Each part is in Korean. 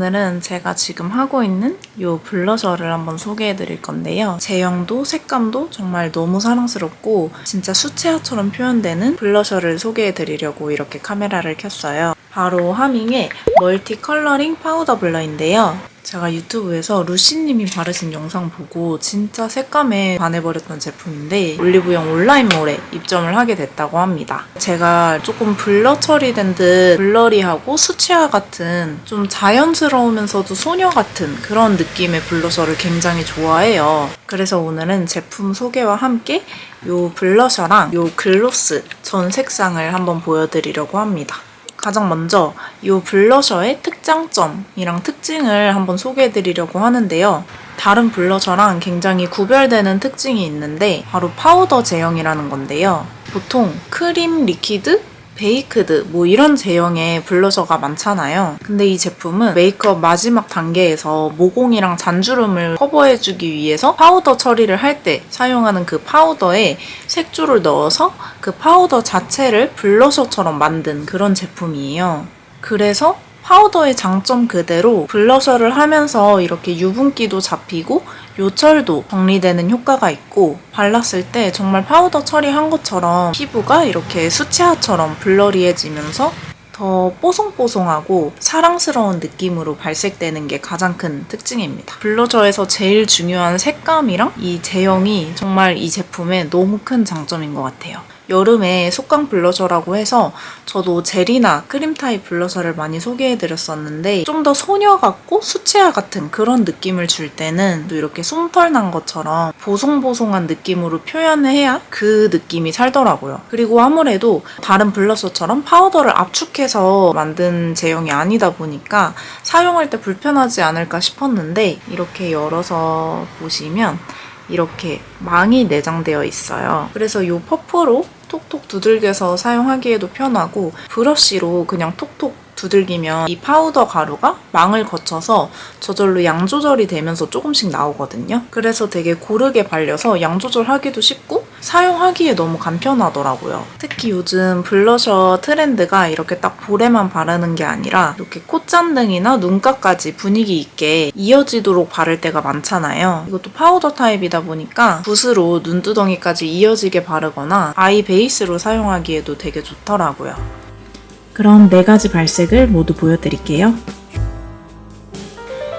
오늘은 제가 지금 하고 있는 이 블러셔를 한번 소개해 드릴 건데요. 제형도 색감도 정말 너무 사랑스럽고 진짜 수채화처럼 표현되는 블러셔를 소개해 드리려고 이렇게 카메라를 켰어요. 바로 하밍의 멀티 컬러링 파우더 블러인데요. 제가 유튜브에서 루시님이 바르신 영상 보고 진짜 색감에 반해버렸던 제품인데 올리브영 온라인몰에 입점을 하게 됐다고 합니다. 제가 조금 블러 처리된 듯 블러리하고 수채화 같은 좀 자연스러우면서도 소녀 같은 그런 느낌의 블러셔를 굉장히 좋아해요. 그래서 오늘은 제품 소개와 함께 이 블러셔랑 이 글로스 전 색상을 한번 보여드리려고 합니다. 가장 먼저 이 블러셔의 특장점이랑 특징을 한번 소개해 드리려고 하는데요. 다른 블러셔랑 굉장히 구별되는 특징이 있는데 바로 파우더 제형이라는 건데요. 보통 크림 리퀴드 베이크드 뭐 이런 제형의 블러셔가 많잖아요. 근데 이 제품은 메이크업 마지막 단계에서 모공이랑 잔주름을 커버해주기 위해서 파우더 처리를 할 때 사용하는 그 파우더에 색조를 넣어서 그 파우더 자체를 블러셔처럼 만든 그런 제품이에요. 그래서 파우더의 장점 그대로 블러셔를 하면서 이렇게 유분기도 잡히고 요철도 정리되는 효과가 있고 발랐을 때 정말 파우더 처리한 것처럼 피부가 이렇게 수채화처럼 블러리해지면서 더 뽀송뽀송하고 사랑스러운 느낌으로 발색되는 게 가장 큰 특징입니다. 블러셔에서 제일 중요한 색감이랑 이 제형이 정말 이 제품의 너무 큰 장점인 것 같아요. 여름에 속광 블러셔라고 해서 저도 젤이나 크림 타입 블러셔를 많이 소개해드렸었는데 좀 더 소녀 같고 수채화 같은 그런 느낌을 줄 때는 또 이렇게 솜털 난 것처럼 보송보송한 느낌으로 표현을 해야 그 느낌이 살더라고요. 그리고 아무래도 다른 블러셔처럼 파우더를 압축해서 만든 제형이 아니다 보니까 사용할 때 불편하지 않을까 싶었는데 이렇게 열어서 보시면 이렇게 망이 내장되어 있어요. 그래서 이 퍼프로 톡톡 두들겨서 사용하기에도 편하고 브러쉬로 그냥 톡톡 두들기면 이 파우더 가루가 망을 거쳐서 저절로 양 조절이 되면서 조금씩 나오거든요. 그래서 되게 고르게 발려서 양 조절하기도 쉽고 사용하기에 너무 간편하더라고요. 특히 요즘 블러셔 트렌드가 이렇게 딱 볼에만 바르는 게 아니라 이렇게 콧잔등이나 눈가까지 분위기 있게 이어지도록 바를 때가 많잖아요. 이것도 파우더 타입이다 보니까 붓으로 눈두덩이까지 이어지게 바르거나 아이 베이스로 사용하기에도 되게 좋더라고요. 그럼 네 가지 발색을 모두 보여드릴게요.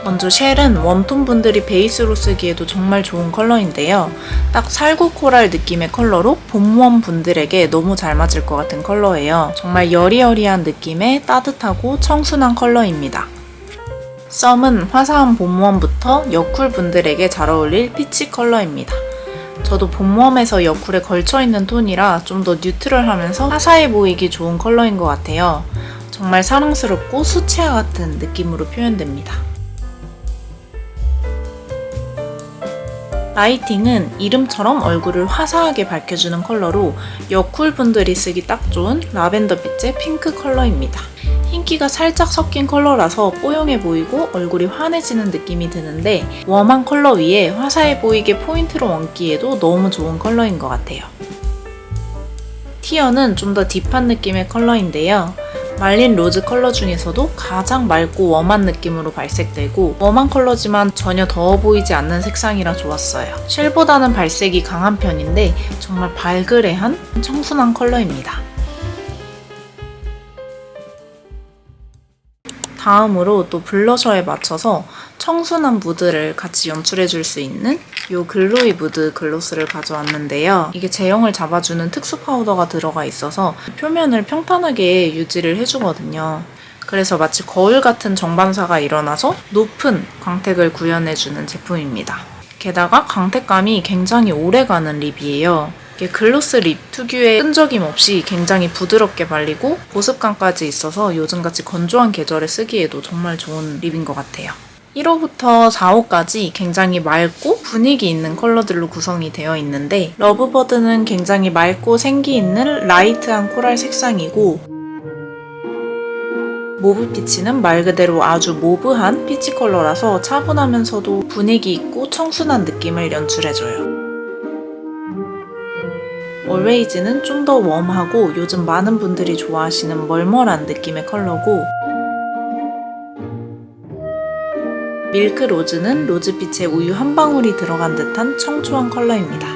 먼저 쉘은 웜톤 분들이 베이스로 쓰기에도 정말 좋은 컬러인데요. 딱 살구 코랄 느낌의 컬러로 봄웜 분들에게 너무 잘 맞을 것 같은 컬러예요. 정말 여리여리한 느낌의 따뜻하고 청순한 컬러입니다. 썸은 화사한 봄웜부터 여쿨 분들에게 잘 어울릴 피치 컬러입니다. 저도 봄웜에서 여쿨에 걸쳐있는 톤이라 좀 더 뉴트럴하면서 화사해 보이기 좋은 컬러인 것 같아요. 정말 사랑스럽고 수채화 같은 느낌으로 표현됩니다. 라이팅은 이름처럼 얼굴을 화사하게 밝혀주는 컬러로 여쿨 분들이 쓰기 딱 좋은 라벤더 빛의 핑크 컬러입니다. 흰기가 살짝 섞인 컬러라서 뽀용해 보이고 얼굴이 환해지는 느낌이 드는데 웜한 컬러 위에 화사해 보이게 포인트로 얹기에도 너무 좋은 컬러인 것 같아요. 티어는 좀 더 딥한 느낌의 컬러인데요. 말린 로즈 컬러 중에서도 가장 맑고 웜한 느낌으로 발색되고 웜한 컬러지만 전혀 더워 보이지 않는 색상이라 좋았어요. 쉘보다는 발색이 강한 편인데 정말 발그레한 청순한 컬러입니다. 다음으로 또 블러셔에 맞춰서 청순한 무드를 같이 연출해 줄 수 있는 이 글로이 무드 글로스를 가져왔는데요. 이게 제형을 잡아주는 특수 파우더가 들어가 있어서 표면을 평탄하게 유지를 해주거든요. 그래서 마치 거울 같은 정반사가 일어나서 높은 광택을 구현해주는 제품입니다. 게다가 광택감이 굉장히 오래가는 립이에요. 이게 글로스 립 특유의 끈적임 없이 굉장히 부드럽게 발리고 보습감까지 있어서 요즘같이 건조한 계절에 쓰기에도 정말 좋은 립인 것 같아요. 1호부터 4호까지 굉장히 맑고 분위기 있는 컬러들로 구성이 되어 있는데 러브버드는 굉장히 맑고 생기 있는 라이트한 코랄 색상이고 모브 피치는 말 그대로 아주 모브한 피치 컬러라서 차분하면서도 분위기 있고 청순한 느낌을 연출해줘요. 올웨이즈는 좀 더 웜하고 요즘 많은 분들이 좋아하시는 멀멀한 느낌의 컬러고 밀크 로즈는 로즈빛에 우유 한 방울이 들어간 듯한 청초한 컬러입니다.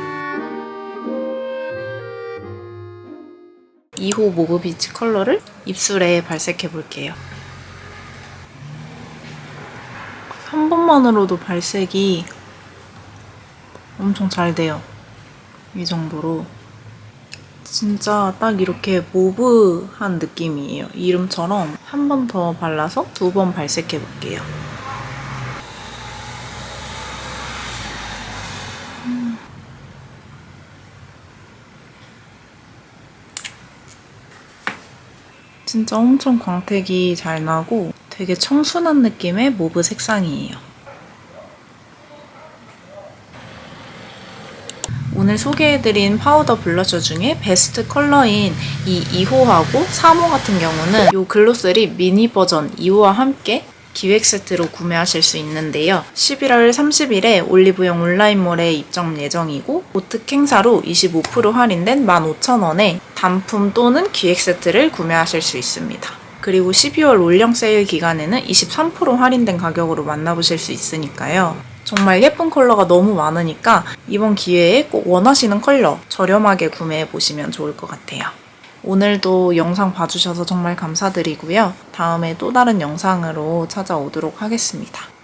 2호 모브 비치 컬러를 입술에 발색해 볼게요. 한 번만으로도 발색이 엄청 잘 돼요. 이 정도로. 진짜 딱 이렇게 모브한 느낌이에요. 이름처럼 한 번 더 발라서 두 번 발색해 볼게요. 진짜 엄청 광택이 잘 나고 되게 청순한 느낌의 모브 색상이에요. 오늘 소개해드린 파우더 블러셔 중에 베스트 컬러인 이 2호하고 3호 같은 경우는 이 글로스립 미니 버전 2호와 함께 기획 세트로 구매하실 수 있는데요. 11월 30일에 올리브영 온라인몰에 입점 예정이고 오특 행사로 25% 할인된 15,000원에 단품 또는 기획 세트를 구매하실 수 있습니다. 그리고 12월 올영 세일 기간에는 23% 할인된 가격으로 만나보실 수 있으니까요. 정말 예쁜 컬러가 너무 많으니까 이번 기회에 꼭 원하시는 컬러 저렴하게 구매해 보시면 좋을 것 같아요. 오늘도 영상 봐주셔서 정말 감사드리고요. 다음에 또 다른 영상으로 찾아오도록 하겠습니다.